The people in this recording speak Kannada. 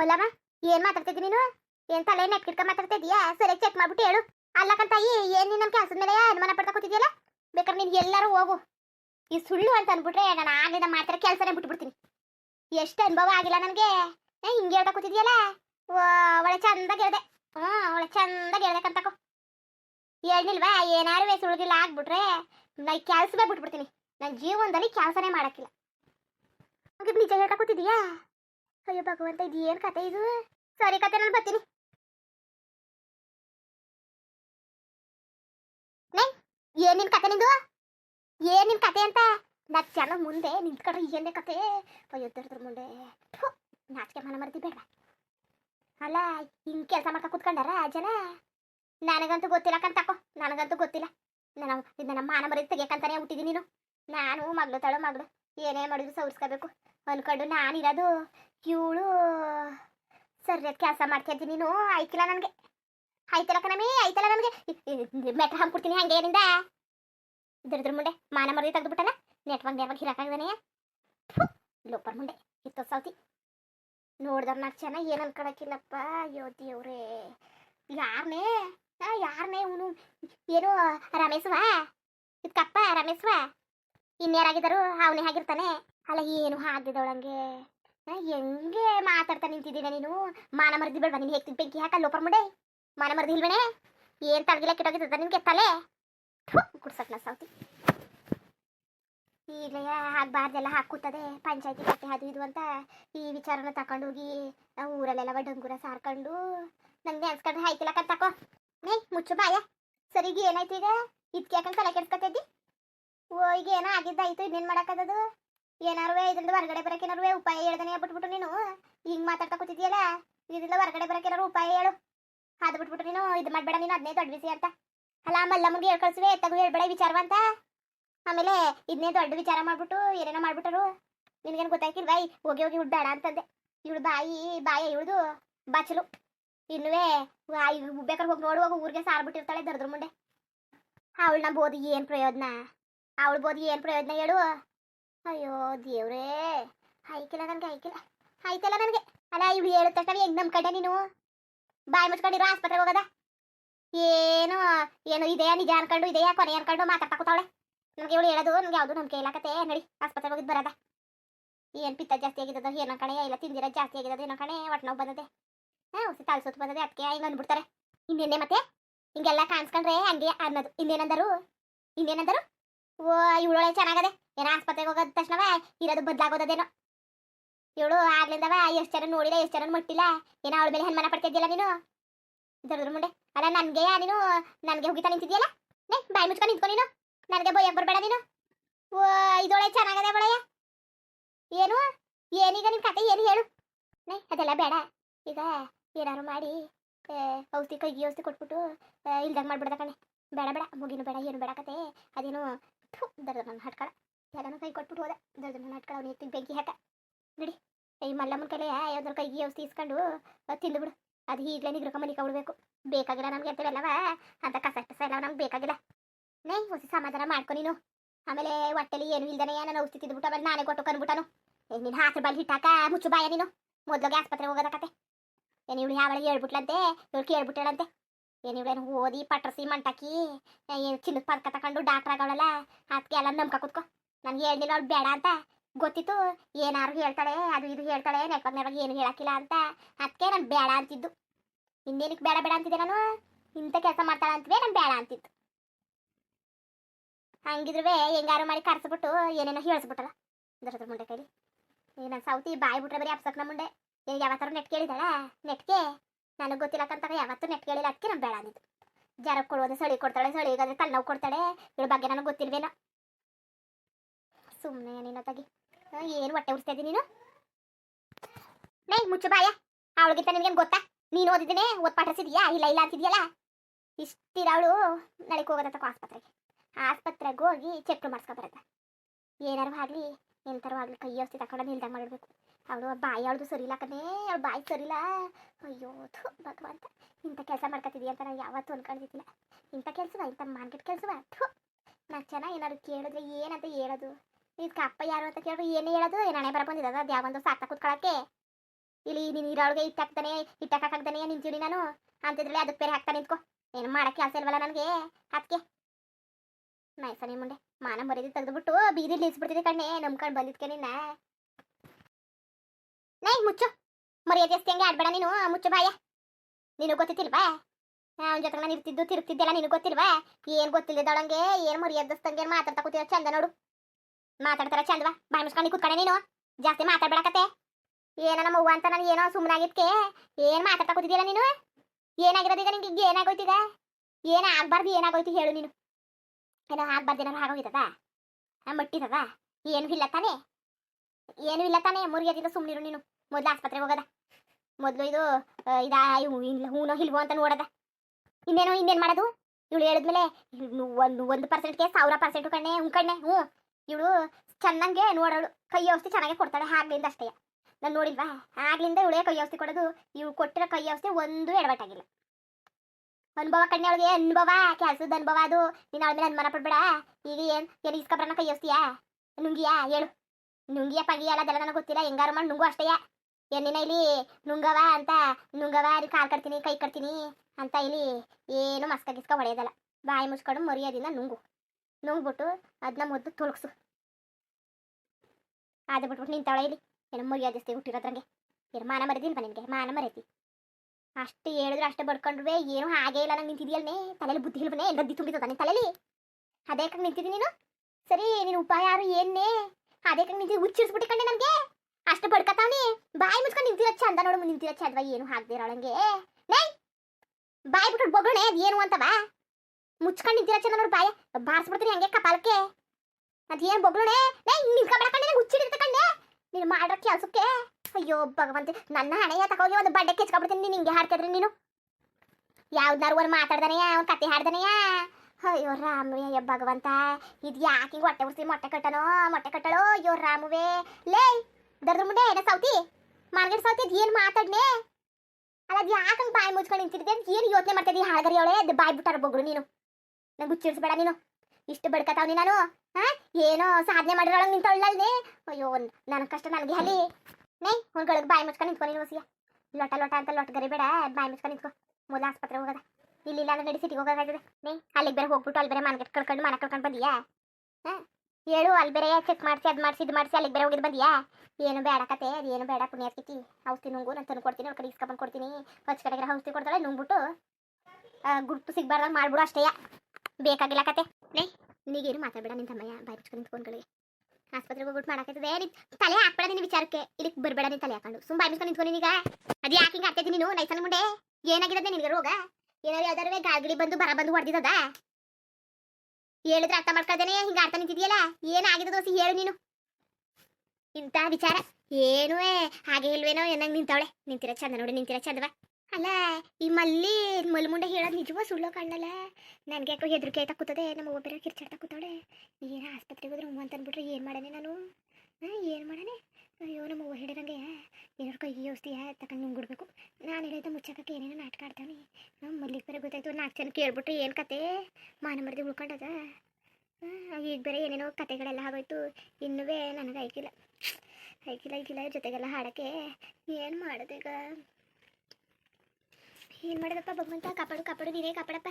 ಮುಲ್ಲಮ್ಮ, ಏನ್ ಮಾತಾಡ್ತಿದ್ದಿ ನೀನು? ಏನ್ ತಲೆ ನೆಟ್ಕಿಟ್ಕ ಮಾತಾಡ್ತಿದ್ಯಾ? ಸರಿ ಚೆಕ್ ಮಾಡ್ಬಿಟ್ಟು ಹೇಳು. ಅಲ್ಲಕಂತ ಕಂತಾಯಿ ಏನ್ ನೀನ್ ನಮ್ ಕೆಲಸದ ಮೇಲೆ ಅನುಮಾನ ಪಡ್ತಾ ಕೂತಿದ್ಯಲ್ಲ? ಬೇಕಾದ್ರೆ ನೀನ್ ಎಲ್ಲಾರು ಹೋಗು. ಈ ಸುಳ್ಳು ಅಂತ ಅನ್ಬಿಟ್ರೆ ನಾನು ಆಗ್ಲಿಂದ ಮಾತ್ರ ಕೆಲ್ಸನೇ ಬಿಟ್ಬಿಡ್ತೀನಿ. ಎಷ್ಟು ಅನುಭವ ಆಗಿಲ್ಲ ನನಗೆ. ಹಿಂಗೆ ಹೇಳ್ತಾ ಕೂತಿದ್ಯಲ್ಲ? ಒಳ್ಳೆ ಚಂದಾಗಿ ಹೇಳ್ದೆ. ಹ್ಞೂ ಒಳ್ಳೆ ಚಂದಾಗಿ ಹೇಳ್ಬೇಕಂತಕೋ ಹೇಳಿಲ್ವಾ ಏನಾರು ಸುಳ್ಗಿಲ್ಲ ಆಗ್ಬಿಟ್ರೆ ನಾ ಕೆಲ್ಸವೇ ಬಿಟ್ಬಿಡ್ತೀನಿ. ನನ್ನ ಜೀವನದಲ್ಲಿ ಕೆಲಸನೇ ಮಾಡಕ್ಕಿಲ್ಲ. ನಿಜ ಹೇಳ್ತಾ ಕೂತಿದ್ಯಾ? ಅಯ್ಯೋ, ಭಗವಂತ ಇದು ಏನು ಕತೆ ಇದು? ಸಾರಿ ಕತೆ, ನಾನು ಬರ್ತೀನಿ. ಏನ್ ನಿನ್ ಕತೆ ನಿಂದು? ಏನ್ ನಿನ್ ಕತೆ ಅಂತ? ನಾ ಜನ ಮುಂದೆ ನಿಂತ್ಕೊಂಡ್ರೆ ಏನೇ ಕತೆ. ಅಯ್ಯೋ ದರ್ದ್ರ ಮುಂದೆ ನಾಚಿಕೆ ಮನ ಮರ್ತಿ ಬೇಡ. ಅಲ್ಲ, ಹಿಂಗ್ ಕೆಲಸ ಮಾಡ್ಕ ಕುತ್ಕೊಂಡಾರ ಜನ? ನನಗಂತೂ ಗೊತ್ತಿಲ್ಲ ಕಂತಕೋ ನನಗಂತೂ ಗೊತ್ತಿಲ್ಲ. ನನ್ನ ನನ್ನ ಮಾನ ಮರ್ಯಾದೆ ತೆಗಿಯಕಂತಾನೆ ಹುಟ್ಟಿದಿ ನೀನು. ನಾನು ಮಗಳು ತಳು ಮಗಳು. ಏನೇ ಮಾಡಿದ್ರು ಸೌರ್ಸ್ಕೋಬೇಕು. ಅನ್ಕೊಂಡು ನಾನಿರೋದು, ಇವಳು ಸರಿಯಾದ ಕೆಲಸ ಮಾಡ್ತಿದ್ದೀನಿ ನೀನು, ಆಯ್ತಿಲ್ಲ ನನಗೆ. ಆಯ್ತಲ್ಲ ಕಣಮಿ ಆಯ್ತಲ್ಲ ನನಗೆ. ಮೆಟ್ರ ಹಾಕ್ಬಿಡ್ತೀನಿ ಹಂಗೆ ಏನಿಂದ ಇದ್ರದ್ರ ಮುಂಡೆ ಮಾನ ಮರದಿ ತೆಗೆದುಬಿಟ್ಟಲ್ಲ ನೆಟ್ವಾಗ ನೆಟ್ವಾಗ ಹಿರಕಾಗ್ದಾನೆ ಲೋಪರ್ ಮುಂಡೆ ಇತ್ತು ಸೌತಿ ನೋಡಿದ್ರ ನಾಲ್ಕು ಜನ ಏನು ಅನ್ಕೊಳಕಿಲ್ಲಪ್ಪ ಅಯ್ಯೋ ದೇವ್ರೇ. ಯಾರನೇ ಯಾರನೇ ಇವನು? ಏನು, ರಮೇಶ್ವ? ಇದ್ಕಪ್ಪ, ರಮೇಶ್ವ? ಇನ್ಯಾರಾಗಿದ್ದರು? ಅವನೇ ಆಗಿರ್ತಾನೆ. ಅಲ್ಲ ಏನು ಆಗಿದವಳಂಗೆ ಹೆಂಗೆ ಮಾತಾಡ್ತಾ ನಿಂತಿದ್ದೀನ ನೀನು? ಮಾನ ಮರದಿ ಬೇಡ ನೀನು ಹೇಗೆ ಬೆಂಕಿ ಹಾಕ ಲೋಪರ್ ಮುಂಡೆ ಮಾನ ಮರದಿ ಇಲ್ವಣೆ ಏನ್ ತಳಗಿಲ್ಲ ಕೆಟ್ಟೋಗಿದ್ದ ನಿನ್ಗೆ ತಲೆ? ಕುಡ್ಸಕ್ನ ಸೌತಿ ಈಗಲೇ ಬಾರ್ದೆಲ್ಲ ಹಾಕುತ್ತದೆ ಪಂಚಾಯತಿ ಕಟ್ಟೆ ಅದು ಇದು ಅಂತ ಈ ವಿಚಾರನ ತಕೊಂಡೋಗಿ ನಾವು ಊರಲ್ಲೆಲ್ಲ ಡಂಗೂರ ಸಾರ್ಕೊಂಡು ನಂಗೆ ನೆನ್ಸ್ಕೊಂಡ್ರೆ ಆಯ್ತಿಲ್ಲ ತಕೋ. ನೀ ಮುಚ್ಚು ಬಾಯ ಸರಿಗೆ ಏನಾಯ್ತು ಈಗ? ಇದಕ್ಕೆ ಯಾಕಂತ ತಲೆ ಕೆಡ್ಸ್ಕೊತಿದ್ದಿ? ಓ ಈಗ ಏನೋ ಆಗಿದ್ದಾಯ್ತು, ಇನ್ನೇನು ಮಾಡಕ್ಕದದು? ಏನಾರು ಇದ್ರಿಂದ ಹೊರಗಡೆ ಬರಕ್ಕೆ ಏನಾರು ಉಪಾಯ ಹೇಳ್ದಾನೆ ಬಿಟ್ಬಿಟ್ಟು ನೀನು. ಹಿಂಗ್ ಮಾತಾಡ್ತಾ ಕೂತಿದ್ಯಲ್ಲ, ಇದ್ರಿಂದ ಹೊರಗಡೆ ಬರಕ್ಕೆ ಏನಾರು ಉಪಾಯ ಹೇಳು. ಅದು ಬಿಟ್ಬಿಟ್ಟು ನೀನು, ಇದು ಮಾಡ್ಬೇಡ ನೀನು ಅದನ್ನೇ ದೊಡ್ಡ ಬಿಸಿ ಅಂತ. ಅಲ್ಲ ಮಲ್ಲಮ್ಮನಿಗೆ ಹೇಳ್ ತಗು ಹೇಳ್ಬೇಡ ವಿಚಾರ ವಿಚಾರವ ಅಂತ. ಆಮೇಲೆ ಇದನ್ನೇ ದೊಡ್ಡ ವಿಚಾರ ಮಾಡ್ಬಿಟ್ಟು ಏನೇನೋ ಮಾಡ್ಬಿಟ್ಟರು. ನಿನಗೇನು ಗೊತ್ತಾಗಿಲ್ವಾ ಈ ಹೋಗಿ ಹೋಗಿ ಹುಡ್ಬೇಡ ಬೇಡ ಅಂತಂದೆ. ಇವಳು ಬಾಯಿ, ಬಾಯ ಇವಳ್ದು ಬಾಚಲು. ಇನ್ನುವೇ ಬೇಕಾದ್ರೆ ಹೋಗಿ ನೋಡುವಾಗ ಊರಿಗೆ ಸಾರ್ಬಿಟ್ಟಿರ್ತಾಳೆ ದರ್ದ್ರ ಮುಂದೆ. ಅವಳು ಬೋದಿ ಏನು ಪ್ರಯೋಜನ? ಅವಳು ಬೋದು ಏನು ಪ್ರಯೋಜನ ಹೇಳು. ಅಯ್ಯೋ, ದೇವ್ರೇ. ಹಾಯ್ಕಿಲ್ಲ ನನಗೆ ಹಾಯ್ಕಿಲ್ಲ ಆಯ್ತಲ್ಲ ನನಗೆ. ಅಲ್ಲ, ಇವ್ಳು ಹೇಳಿದ ತಕ್ಷಣ ಹೆಂಗ್ ನಮ್ ಕಡೆ ನೀನು? ಬಾಯಿ ಮುಚ್ಕೊಂಡಿರೋ, ಆಸ್ಪತ್ರೆಗೆ ಹೋಗದ? ಏನು ಏನು ಇದೆ, ನಿಜ ಅನ್ಕೊಂಡು ಇದೆಯಾ ಕೊನೆ ಅನ್ಕೊಂಡು ಮಾತಾಡ್ತಾ ಕೂತಾವಳೆ. ನನಗೆ ಇವಳು ಹೇಳೋದು, ನನಗೆ ಯಾವುದು ನಂಬಿಕೆ ಇಲ್ಲ ಕತೆ. ನಡಿ, ಆಸ್ಪತ್ರೆಗೆ ಹೋಗಿದ್ ಬರದ? ಏನು ಪಿತ್ತ ಜಾಸ್ತಿ ಆಗಿದ್ದದ, ಏನೋ ಕಣೆ, ಇಲ್ಲ ತಿಂದಿರ ಜಾಸ್ತಿ ಆಗಿದ್ದದ, ಏನೋ ಕಣೆ, ಹೊಟ್ಟೆ ಬಂದದೆ. ಹಾಂ ಹೊಸ ಬಂದದೆ, ಅದಕ್ಕೆ ಹಿಂಗೆ ಅಂದ್ಬಿಡ್ತಾರೆ. ಇನ್ನೇನೆ ಮತ್ತೆ? ಹಿಂಗೆಲ್ಲ ಕಾಣಿಸ್ಕೊಂಡ್ರೆ ಹಂಗೆ ಅನ್ನೋದು. ಇನ್ನೇನಂದರು? ಇನ್ನೇನಂದರು? ಓ ಇವಳೊಳೆ ಚೆನ್ನಾಗದೆ. ಏನೋ ಆಸ್ಪತ್ರೆಗೆ ಹೋಗೋದ ತಕ್ಷಣವೇ ಇರೋದು ಬದಲಾಗೋದೇನೋ ಇವಳು ಆಗ್ಲಿಂದವ ಎಷ್ಟು ಜನ ನೋಡಿಲ್ಲ, ಎಷ್ಟು ಜನ ಮಟ್ಟಿಲ್ಲ. ಏನೋ ಅವಳ ಮೇಲೆ ಅನುಮಾನ ಪಡ್ತಿದ್ಯಲ್ಲ ನೀನು? ದರ್ದ್ರ ಮುಂಡೆ. ಅಲ್ಲ, ನನಗೆ, ನೀನು ನನಗೆ ಹೋಗಿತಾ ನಿಂತಿದ್ಯಲ್ಲ? ನೇ, ಬಾಯಿ ಮುಚ್ಕೊಂಡು ನಿಂತ್ಕೊ ನೀನು. ನನಗೆ ಬೈಯಕ್ ಬರಬೇಡ ನೀನು. ಓ ಇದೊಳೆ ಚೆನ್ನಾಗದೆ ಬಳೆಯ ಏನು? ಏನೀಗ ನಿನ್ ಕತೆ? ಏನು ಹೇಳು? ನೇ, ಅದೆಲ್ಲ ಬೇಡ. ಈಗ ಏನಾರು ಮಾಡಿ ಔಷಧಿ ಕೈಗೆ ಔಷಧಿ ಕೊಟ್ಬಿಟ್ಟು ಇಲ್ದಂಗೆ ಮಾಡ್ಬಿಡ್ದ ಕಣೆ. ಬೇಡ ಬೇಡ, ಮುಗಿನು ಬೇಡ, ಏನು ಬೇಡ ಕತೆ. ಅದೇನು ದರ್ದ ನನ್ನ ಹಟ್ಕಳ ಕೈ ಕೊಟ್ಬಿಟ್ಟು ಹೋದೆ. ದರ್ದ ನನ್ನ ಹಟ್ಕಳ ಅವ್ನು ಬೆಂಕಿ ಹಾಕ ನಡಿ. ಈ ಮಲ್ಲಮ್ಮನ ಕಲೆ ಯಾವ್ದಾರು ಕೈಗೆ ಔಷಧಿ ಇಸ್ಕೊಂಡು ತಿಂದುಬಿಡು ಅದು ಈಗಲೇ ನಿಗ್ರಕ ಮನೆ ಕೌಡ್ಬೇಕು ಬೇಕಾಗಿಲ್ಲ ನಮ್ಗೆ ಅಂತವೆಲ್ಲವ. ಅಂತ ಕಸ ಕಸ ಎಲ್ಲ ನಮ್ಗೆ ಬೇಕಾಗಿಲ್ಲ. ನೇ, ಹೊಸ ಸಮಾಧಾನ ಮಾಡ್ಕೊ ನೀನು. ಆಮೇಲೆ ಹೊಟ್ಟೆಲಿ ಏನು ಇಲ್ದಾನೆ ನಾನು ಔಷಧಿ ತಿಂದ್ಬಿಟ್ಟು, ಆಮೇಲೆ ನಾನೇ ಕೊಟ್ಟು ಕನ್ಬಿಟ್ಟನು ನೀನು ಹಾಸ್ರ ಬಾಲ್ ಹಿಟ್ಟಾಕ ಮುಚ್ಚು ಬಾಯ ನೀನು. ಮೊದಲಿಗೆ ಆಸ್ಪತ್ರೆಗೆ ಹೋಗೋದ ಕತೆ. ಏನು ಇವಳು ಯಾವಳಿಗೆ ಹೇಳ್ಬಿಟ್ಲಂತೆ, ಇವಳು ಕೇಳ್ಬಿಟ್ಟಳಂತೆ. ಏನು ಇವಳೇನು ಓದಿ ಪಟ್ರಸಿ ಮಂಟಾಕಿ ಚಿನ್ನದ ಪದಕ ತಕೊಂಡು ಡಾಕ್ಟರ್ ಆಗವಳಲ್ಲ ಅದಕ್ಕೆ ಎಲ್ಲ ನಂಬ್ಕ ಕೂತ್ಕೊ. ನನಗೆ ಹೇಳ್ದಿಲ್ಲ ಅವ್ಳು ಬೇಡ ಅಂತ. ಗೊತ್ತಿತ್ತು, ಏನಾರು ಹೇಳ್ತಾಳೆ, ಅದು ಇದು ಹೇಳ್ತಾಳೆ ನೆಟ್ವಾಗ ನೆಟ್ವಾಗ ಏನು ಹೇಳಕ್ಕಿಲ್ಲ ಅಂತ. ಅದಕ್ಕೆ ನಾನು ಬೇಡ ಅಂತಿದ್ದು. ಇನ್ನೇನಕ್ಕೆ ಬೇಡ ಬೇಡ ಅಂತಿದ್ದೆ ನಾನು? ಇಂಥ ಕೆಲಸ ಮಾಡ್ತಾಳೆ ಅಂತವೇ ನಾನು ಬೇಡ ಅಂತಿತ್ತು ಹಂಗಿದ್ರೂ ಹೆಂಗಾರು ಮಾಡಿ ಕರ್ಸ್ಬಿಟ್ಟು ಏನೇನೋ ಹೇಳಿಸ್ಬಿಟ್ಟಲ್ಲ ದೊಡ್ಡ ಮುಂಡೆ ಕೈಲಿ. ನಾನು ಸೌತಿ ಬಾಯಿ ಬಿಟ್ರೆ ಬರೀ ಅಪ್ಸಕ್ನ ಮುಂಡೆ. ಯಾವತ್ತಾರು ನೆಟ್ ಕೇಳಿದಾಳ? ನೆಟ್ಗೆ? ನನಗೆ ಗೊತ್ತಿಲ್ಲಕ್ಕಂತ ಯಾವತ್ತೂ ನೆಟ್ ಕೇಳಿಲ್ಲ. ಅದಕ್ಕೆ ನಮ್ಮ ಬೇಡ ಅಂದಿದ್ದು ಜ್ವರ ಕೊಡುವುದು ಸಳಿ ಕೊಡ್ತಾಳೆ ಸಳಿಗಾದ್ರೆ ತಲೆನೋವು ಕೊಡ್ತಾಳೆ. ಇವ್ರ ಬಗ್ಗೆ ನನಗೆ ಗೊತ್ತಿಲ್ವೇನೋ. ಸುಮ್ಮನೆ ನೀನು ತಗಿ. ಏನು ಹೊಟ್ಟೆ ಉರಿಸ್ತಾ ಇದ್ದೀನಿ ನೀನು? ನೈ ಮುಚ್ಚು ಬಾಯ. ಅವಳಿಗಿಂತ ನಿನಗೇನು ಗೊತ್ತಾ? ನೀನು ಓದಿದ್ದೀನಿ ಓದ್ ಪಾಠಿಸಿದ್ಯಾ ಇಲ್ಲ ಇಲ್ಲ ಅಂತಿದ್ಯಲ್ಲ? ಇಷ್ಟಿರವಳು ನಾಳೆಗೆ ಹೋಗೋದತ್ತ ಆಸ್ಪತ್ರೆಗೆ. ಆಸ್ಪತ್ರೆಗೆ ಹೋಗಿ ಚೆಕ್ ಮಾಡಿಸ್ಕೊಬರತ್ತ. ಏನಾರು ಆಗಲಿ, ಎಂತಾರು ಆಗಲಿ ಕೈ ಔಷಧಿ ತಗೊಂಡು ನಿಲ್ದಂಗೆ ಮಾಡಿಡ್ಬೇಕು. ಅವಳು ಬಾಯಿ ಅವಳದು ಸರಿಲ್ಲ ಕಣೇ, ಅವಳು ಬಾಯಿ ಸರಿಲ್ಲ ಅಯ್ಯೋ, ಥು, ಭಗವಂತ, ಇಂಥ ಕೆಲಸ ಮಾಡ್ಕೊತಿದ್ಯಾ ಅಂತ ನಾನು ಯಾವತ್ತೂ ಅನ್ಕೊಂಡಿದ್ದಿಲ್ಲ ಇಂಥ ಕೆಲಸವ, ಇಂಥ ಮಾರ್ಕೆಟ್ ಕೆಲಸವ? ಥು, ನಾನು ಚೆನ್ನಾಗಿ ಏನಾದ್ರು ಕೇಳಿದ್ರೆ ಏನಂತ ಹೇಳೋದು? ಇದಕ್ಕೆ ಅಪ್ಪ ಯಾರು ಅಂತ ಕೇಳಿದ್ರೆ ಏನೇ ಹೇಳೋದು? ಏನೇ ಬರ ಬಂದಿದ್ದ ಅದು ಯಾವೊಂದು ಸಾಕ್ತಾ ಕುತ್ಕೊಳಕ್ಕೆ. ಇಲ್ಲಿ ನೀನು ಇರೋಳಿಗೆ ಇಟ್ಟು ಹಾಕ್ತಾನೆ ಇಟ್ಟು ಹಾಕಾಕ್ದಾನೆ ನಿಂತೀವಿ ನಾನು ಅಂತಿದ್ರಲ್ಲಿ ಅದಕ್ಕೆ ಬೇರೆ ಹಾಕ್ತಾನೆ ನಿಂತ್ಕೊ. ಏನು ಮಾಡಕ್ಕೆ ಕೆಲಸ ಇಲ್ವಲ್ಲ ನನಗೆ? ಅದಕ್ಕೆ ನೈಸನಿ ಮುಂಡೆ ಮಾನ ಮರ್ಯಾದೆ ತೆಗೆದುಬಿಟ್ಟು ಬೀದಿ ನಿಲ್ಸ್ಬಿಡ್ತಿದ್ದೆ ಕಣ್ಣೆ, ನಂಬ್ಕೊಂಡು ಬಂದಿದ್ಕೆ ನಿನ್ನ. ನೈ ಮುಚ್ಚು. ಮರ್ಯಾದೆ ಹಂಗೆ ಆಡ್ಬೇಡ ನೀನು. ಮುಚ್ಚು ಬಾಯ. ನೀನು ಗೊತ್ತಿತ್ತಿಲ್ವಾ ಅವನ ಜೊತೆ ನಾನು ಇರ್ತಿದ್ದು ತಿರುಗ್ತಿದ್ದೆಲ್ಲ ನಿನಗೆ ಗೊತ್ತಿಲ್ವಾ? ಏನು ಗೊತ್ತಿಲ್ಲದವಳಂಗೆ ಏನು ಮರ್ಯಾದಸ್ತಂಗೆ ಏನು ಮಾತಾಡ್ತಾ ಕೂತಿರೋ ಚಂದ ನೋಡು. ಮಾತಾಡ್ತಾರ ಚಂದವಾ ಬಾಯಿ ಮುಸ್ಕೊಂಡು ಕೂತ್ಕೊಂಡೆ ನೀನು. ಜಾಸ್ತಿ ಮಾತಾಡ್ಬೇಡಕತ್ತೆ ಏನ ನಮ್ಮ ಅಂತ ನಾನು ಏನೋ ಸುಮ್ಮನಾಗಿದ್ಕೆ ಏನು ಮಾತಾಡ್ತಾ ಕೂತಿದ್ದೀರ ನೀನು? ಏನಾಗಿರೋದೀಗ ನಿಂಗೆ? ಏನಾಗೋಯ್ತೀಗ ಏನು ಆಗ್ಬಾರ್ದು, ಏನಾಗೋಯ್ತು ಹೇಳು ನೀನು. ಏನೋ ಆಗ್ಬಾರ್ದು ಏನಾರು ಆಗೋಗಿದ್ದದ ಮಟ್ಟಿದದ? ಏನು ಇಲ್ಲ ತಾನೇ? ಏನು ಇಲ್ಲ ತಾನೇ ಮುರಿಯೋದಿಲ್ಲ ಸುಮ್ಮನಿರು ನೀನು. ಮೊದಲು ಆಸ್ಪತ್ರೆಗೆ ಹೋಗದ. ಮೊದಲು ಇದು ಇದು ಇಲ್ಲ, ಹೂನೋ, ಇಲ್ವೋ ಅಂತ ನೋಡದ. ಇನ್ನೇನೋ, ಇನ್ನೇನು ಮಾಡೋದು? ಇವಳು ಹೇಳಿದ್ಮೇಲೆ ಒಂದು ಒಂದು ಪರ್ಸೆಂಟ್ಗೆ ಸಾವಿರ ಪರ್ಸೆಂಟ್ ಕಣ್ಣೆ ಹ್ಞೂ ಕಣ್ಣೆ, ಹ್ಞೂ. ಇವಳು ಚೆನ್ನಾಗೆ ನೋಡೋಳು ಕೈ ಔಷಧಿ ಚೆನ್ನಾಗೆ ಕೊಡ್ತಾಳೆ ಆಗ್ಲಿಂದ ಅಷ್ಟೇ. ನಾನು ನೋಡಿಲ್ವಾ? ಆಗ್ಲಿಂದ ಇವಳೇ ಕೈ ಔಷಧಿ ಕೊಡೋದು. ಇವು ಕೊಟ್ಟಿರೋ ಕೈ ಔಷಧಿ ಒಂದು ಎಡವಟ್ಟಾಗಿಲ್ಲ. ಅನುಭವ ಕಣ್ಣೆ ಅವಳಿಗೆ, ಅನುಭವ, ಕೆಲಸದ ಅನುಭವ ಅದು. ನೀನು ಅವಳ ಮೇಲೆ ಅನುಮಾನ ಪಡ್ಬೇಡ. ಈಗ ಏನು ಏನು ಇಸ್ಕೊಬ್ರನ್ನ ಕೈ ಔಷಧಿಯಾ? ನುಂಗಿಯಾ? ಹೇಳು. ನುಂಗಿಯ ಪಗಿಯ ಅಲ್ಲ ನನಗೆ ಗೊತ್ತಿಲ್ಲ. ಹೆಂಗಾರು ಮಾಡಿ ನುಂಗು ಅಷ್ಟೇ. ಏನಿನ ಇಲ್ಲಿ ನುಂಗವ ಅಂತ, ನುಂಗವ ಅಲ್ಲಿ ಕಾಲು ಕಟ್ತೀನಿ, ಕೈ ಕಟ್ತೀನಿ ಅಂತ ಇಲ್ಲಿ ಏನು ಮಸ್ಕ ಗಿಸ್ಕ ಹೊಡೆಯೋದಲ್ಲ. ಬಾಯಿ ಮುಚ್ಕೊಂಡು ಮರಿಯೋದಿಂದ ನುಂಗು. ನುಂಗ್ಬಿಟ್ಟು ಅದನ್ನ ಮುದ್ದು ತುಳುಕ್ಸು ಅದು ಬಿಟ್ಬಿಟ್ಟು ನಿಂತಾಳೆ ಇಲ್ಲಿ. ಏನು ಮರ್ಯಾದಿಸ್ತಿ ಹುಟ್ಟಿರೋದ್ರಂಗೆ. ಏನು ಮಾನ ಮರದಿಲ್ವ ನಿನಗೆ? ಮಾನ ಮರೈತಿ. ಅಷ್ಟು ಹೇಳಿದ್ರೆ ಅಷ್ಟೇ ಬಡ್ಕೊಂಡ್ರೆ ಏನು ಹಾಗೇ ಇಲ್ಲ. ನಂಗೆ ನಿಂತಿದೆಯಲ್ಲೇ ತಲೆಯಲ್ಲಿ ಬುದ್ಧಿ ಇಲ್ವನೇ? ರದ್ದಿ ತುಂಬಿತದ ನಿನ್ನ ತಲೆಯಲ್ಲಿ ಅದೇ ನಿಂತಿದ್ದೀನಿ ನೀನು? ಸರಿ, ನೀನು ಉಪಾಯ ಯಾರು ಏನೇ ಅದೇ ಕಂಗೆ ನಿಂತಿದ್ದು ಹುಚ್ಚಿಡ್ಸ್ಬಿಟ್ಟು ಕಂಡೆ ನನಗೆ ಅಷ್ಟು ಬಡ್ಕತಾವನಿ. ಬಾಯಿ ಮುಚ್ಕೊಂಡು ನಿಂತಿರೋ ಚಂದ ನೋಡು ನಿಂತಿರೋ ಚಂದ ಏನು ಹಾಕ್ದಿರೋಳಂಗೆ ನೈ ಬಾಯಿ ಬಿಟ್ಟು ಬೊಗಳಣೆ ಅದು ಏನು ಅಂತವ? ಮುಚ್ಕೊಂಡು ನಿಂತಿರೋ ಚಂದ ನೋಡು ಬಾಯ. ಬಾರಿಸ್ಬಿಡ್ತೀನಿ ಹಂಗೆ ಕಪಾಲಕ್ಕೆ. ಅದೇನು ಬೊಗಳಣೆ ನೇ ನಿಂತ್ಕೊಬೇಕಂಡೆ ಹುಚ್ಚಿಡಿದ ಕಂಡೆ ನೀನು ಮಾಡೋ ಕೆಲಸಕ್ಕೆ. ಅಯ್ಯೋ, ಭಗವಂತ, ನನ್ನ ಹಣೆಯ ತಗೋಗಿ ಒಂದು ಬಡ್ಡೆ ಕೆಚ್ಕೊಬಿಡ್ತೀನಿ ನೀನು ಹಿಂಗೆ ಹಾಡ್ತಿದ್ರೆ ನೀನು. ಯಾವ್ದಾರು ಒಂದು ಮಾತಾಡ್ದಾನೆಯ, ಒಂದು ಕತೆ ಹಾಡ್ದಾನೆಯ? ಅಯ್ಯೋ ರಾಮುವೆ ಅಯ್ಯೋ ಭಗವಂತ, ಇದು ಯಾಕೆ ಹಿಂಗೆ ಹೊಟ್ಟೆ ಉರ್ಸಿ ಮೊಟ್ಟೆ ಕಟ್ಟನೋ? ಮೊಟ್ಟೆ ಕಟ್ಟಳೋ? ಅಯ್ಯೋ ರಾಮುವೆ. ಲೇ, ದರ್ದ್ರ ಮುಂದೆ ಏನ ಸೌತಿ? ಮಾರ್ಗಡ್ ಸೌತಿ, ಅದು ಏನು ಮಾತಾಡ್ನೆ? ಅಲ್ಲ, ಅದು ಯಾಕೆ ಬಾಯಿ ಮುಚ್ಕೊಂಡು ನಿಂತಿದ್ದೆ? ಏನು ಯೋಚನೆ ಮಾಡ್ತಿದ್ದಿ ಹಾಳಗರಿ ಅವಳೆ? ಅದು ಬಾಯಿ ಬಿಟ್ಟಾರ ಬೊಗಳು ನೀನು. ನಂಗೆ ಹುಚ್ಚಿಡ್ಸ್ಬೇಡ ನೀನು. ಇಷ್ಟು ಬಡ್ಕತಾವ್ನಿ ನಾನು. ಹಾ, ಏನೋ ಸಾಧನೆ ಮಾಡಿರೋಳಂಗೆ ನಿಂತೊಳ್ಳಲ್ನೇ? ಅಯ್ಯೋ ನನ್ನ ಕಷ್ಟ ನನಗೆ ಹಲಿ. ನೈ ಹುಣ್ಗಳಿಗೆ ಬಾಯಿ ಮುಚ್ಕೊಂಡು ನಿಂತ್ಕೊ ನೀನು ಹೊಸಿಯ ಲೊಟ ಲೊಟ ಅಂತ ಲೊಟ ಗರಿಬೇಡ ಬಾಯಿ ಮುಚ್ಕೊಂಡು ನಿಂತ್ಕೊ. ಮೊದಲು ಆಸ್ಪತ್ರೆ ಹೋಗದ. ಇಲ್ಲಿ ಇಲ್ಲ ಅಂದ್ರೆ ನಡಿ ಸಿಟಿಗೆ ಹೋಗೋದಾಗಿದೆ ನೇ ಅಲ್ಲಿಗೆ ಬೇರೆ ಹೋಗ್ಬಿಟ್ಟು ಅಲ್ಲಿ ಬೇರೆ ಮಾರ್ಕೆಟ್ ಕಳ್ಕೊಂಡು ಮನೆ ಕಳ್ಕೊಂಡು ಬಂದಿಯಾ? ಹಾ? ಹೇಳು ಅಲ್ಲಿ ಬೇರೆ ಚೆಕ್ ಮಾಡಿಸಿ, ಅದು ಮಾಡಿಸಿ, ಇದು ಮಾಡಿಸಿ ಅಲ್ಲಿಗೆ ಬೇರೆ ಹೋಗಿದ್ದು ಬಂದಿಯಾ? ಏನು ಬೇಡ ಕತೆ ಅದೇನು ಬೇಡ ಪುಣ್ಯಾತ್ಕಿತಿ ಔಷಧಿ ನುಂಗು ನಾನು ತಂದು ಕೊಡ್ತೀನಿ, ಅವ್ರ ಕಡೆ ಇಸ್ಕೊಂಡ್ ಕೊಡ್ತೀನಿ. ಹೊಚ್ಚ ಕಡೆಗೆ ಔಷಧಿ ಕೊಡ್ತಾಳೆ ನುಂಗ್ಬಿಟ್ಟು ಗುರ್ತು ಸಿಗ್ಬಾರ್ದಾಗ ಮಾಡ್ಬಿಡು ಅಷ್ಟೇಯ ಬೇಕಾಗಿಲ್ಲ ಕತೆ. ನೇ ನೀಗೇನು ಮಾತಾಡಬೇಡ ನಿನ್ನ ತಮ್ಮಯ್ಯ ಬಾಯಿ ನಿಂತ್ಕೊಂಡ್ಗಳಿಗೆ ಆಸ್ಪತ್ರೆಗೆ ಹೋಗ್ಬಿಟ್ಟು ಮಾಡಾಕತ್ತದೆ ನೀನು ತಲೆ ಹಾಕ್ಬೇಡ ನಿನ್ನ ವಿಚಾರಕ್ಕೆ. ಇದಕ್ಕೆ ಬರಬೇಡ ನೀನು ತಲೆ ಹಾಕೊಂಡು. ಸುಮ್ಮ ಬಾಯಿ ಮುಚ್ಕೊಂಡು ನಿಂತ್ಕೊಂಡು ನೀನೀಗ. ಅದು ಯಾಕೆ ಹಿಂಗೆ ನೀನು? ನೈಸಲ್ ಮುಂಡೆ. ಏನಾಗಿರೋದೆ ನಿನಗೆ ರೋಗ? ಏನಾದ್ರು ಯಾವ್ದಾರು ಗಾಳಿ ಬಂದು ಬರ ಬಂದು ಹೊಡೆದಿದ್ದದ ಹೇಳಿದ್ರೆ ಅರ್ಥ ಮಾಡ್ಕೊಳ್ದೇನೆ, ಹಿಂಗ ಅರ್ಥ ನಿಂತಿದೆಯಲ್ಲ? ಏನಾಗಿದೆ ದೋಸಿ ಹೇಳು ನೀನು. ಇಂಥ ವಿಚಾರ? ಏನು ಹಾಗೆ ಇಲ್ವೇನೋ ಏನಂಗ್ ನಿಂತವಳೆ. ನಿಂತಿರ ಚಂದ ನೋಡಿ, ನಿಂತಿರ ಚಂದವ. ಅಲ್ಲ, ಈ ಮಲ್ಲಿ, ಮಲ್ಮುಂಡ ಹೇಳೋದು ನಿಜವೋ, ಸುಳ್ಳೋ ಕಾಣಲ್ಲ ನನಗೆ ಯಾಕೋ ಹೆದರಿಕೆ ಆಯ್ತಾ ಕೂತದೆ, ನಮ್ಮ ಒಬ್ಬರ ಕಿರ್ಚಾಡ್ತಾ ಕೂತಾಳೆ ಏನು ಆಸ್ಪತ್ರೆಗೆ ಹೋದ್ರೆ ಹ್ಞೂ ಅಂತ ಅಂದ್ಬಿಟ್ರೆ ಏನು ಮಾಡನೆ ನಾನು? ಏನು ಮಾಡನೆ? ಅಯ್ಯೋ, ನಮ್ಮ ಅವ್ವ ಹಿಡಿದಂಗೆ ಏನಾರು ಕೈ ಔಷಧಿ ತಗೊಂಡು ನುಂಗಿಡ್ಬೇಕು ನಾನು ಹೇಳಿದ ಮುಚ್ಚಕ್ಕೆ ಏನೇನೋ ನಾಟಕ ಆಡ್ತಾನೆ. ನಮ್ಮ ಮಲ್ಲಿಗೆ ಬೇರೆ ಗೊತ್ತಾಯ್ತು. ನಾಲ್ಕು ಜನ ಕೇಳ್ಬಿಟ್ರೆ ಏನು ಕತೆ? ಮಾನ ಮರದಿ ಉಳ್ಕೊಂಡದ? ಈಗ ಬೇರೆ ಏನೇನೋ ಕತೆಗಳೆಲ್ಲ ಆಗೋಯ್ತು. ಇನ್ನೂ ನನಗೆ ಐಕಿಲ್ಲ ಐಕಿಲ್ಲ ಐಕಿಲ್ಲ ಜೊತೆಗೆಲ್ಲ ಹಾಡೋಕ್ಕೆ. ಏನು ಮಾಡೋದೀಗ? ಏನು ಮಾಡೋದಪ್ಪ ಭಗವಂತ? ಕಾಪಾಡು ಕಾಪಾಡು, ನೀನೇ ಕಾಪಾಡಪ್ಪ.